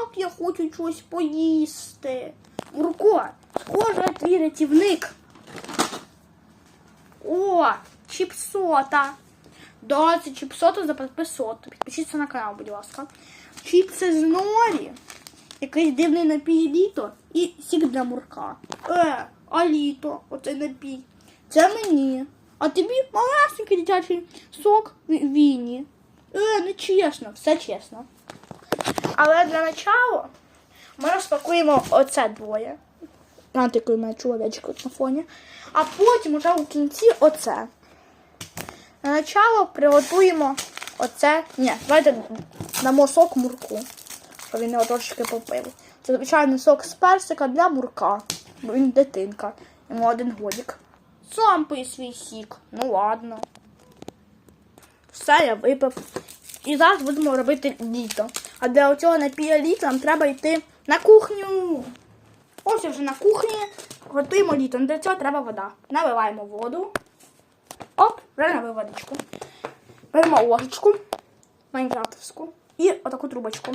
як я хочу щось поїсти. Мурко, схоже, твій рятівник. О, чіпсота. Да, це чіпсота за підписота. Підпишіться на канал, будь ласка. Чіпси з норі. Якийсь дивний напій літо і сік для мурка. Е, а літо, оцей напій. Це мені. А тобі малесенький дитячий сок Ві- Віні. Е, не чесно, все чесно. Але для начала ми розпакуємо оце двоє. На такий у мене чоловічок на фоні. А потім уже у кінці оце. На начало приготуємо оце. Ні, давайте дамо сок мурку. Щоб він його трошки попив. Це звичайний сок з персика для мурка. Бо він дитинка. Йому один годик. Сам пий свій сік. Ну ладно. Все, я випив. І зараз будемо робити літо. А для цього напія нам треба йти на кухню. Ось вже на кухні. Готуємо літо. Для цього треба вода. Наливаємо воду. Оп, вже налив водичку. Беремо ложечку майнкрафтовську і отаку трубочку.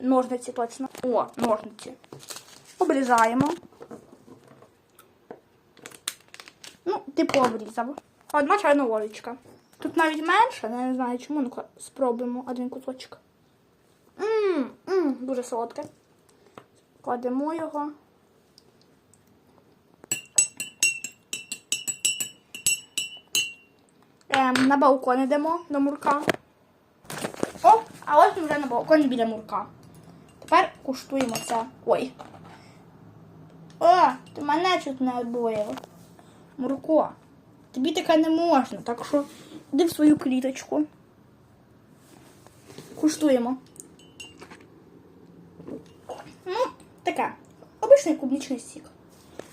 Ножниці точно. О, ножниці. Обрізаємо. Ну, типу обрізав. Одна чайна ложечка. Тут навіть менше, але я не знаю чому. Ну-ка, спробуємо один кусочок. Ммм, ммм, дуже солодке. Кладемо його. Ем, на балкон йдемо до мурка. О, а ось ми вже на балконі біля мурка. Тепер куштуємо це. Ой. О, ти мене чуть не обоїв. Мурко, тобі таке не можна, так що йди в свою кліточку. Куштуємо. Ну, таке. Обичний клубничний сік.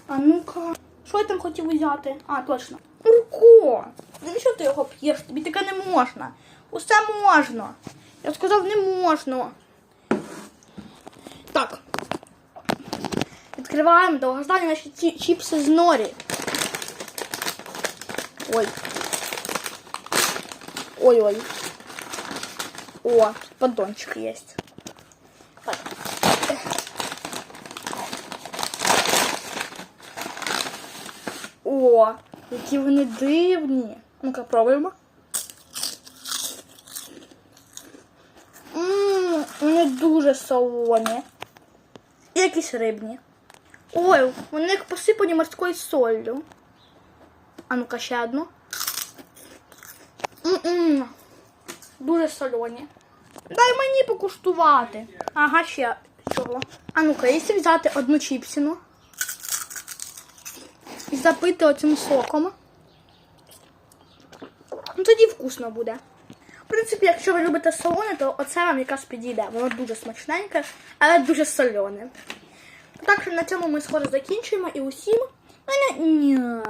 А ну-ка. Що я там хотів взяти? А, точно. Мурко! Навіщо ти його п'єш? Тобі таке не можна. Усе можна. Я сказав, не можна. Так. Відкриваємо довгождані наші ці чіпси з норі. Ой. Ой-ой. О, поддончик есть. Так. О, які вони дивні. Ну-ка, пробуємо. Ммм, вони дуже солоні. І якісь рибні. Ой, вони посипані морською солью. А ну-ка ще одну. М-м, Дуже солоні. Дай мені покуштувати. Ага, ще чого. А ну-ка, якщо взяти одну чіпсіну і запити оцим соком. Ну тоді вкусно буде. В принципі, якщо ви любите солоне, то оце вам якраз підійде. Воно дуже смачненьке, але дуже солене. Так що на цьому ми скоро закінчуємо і усім. Ня-ня.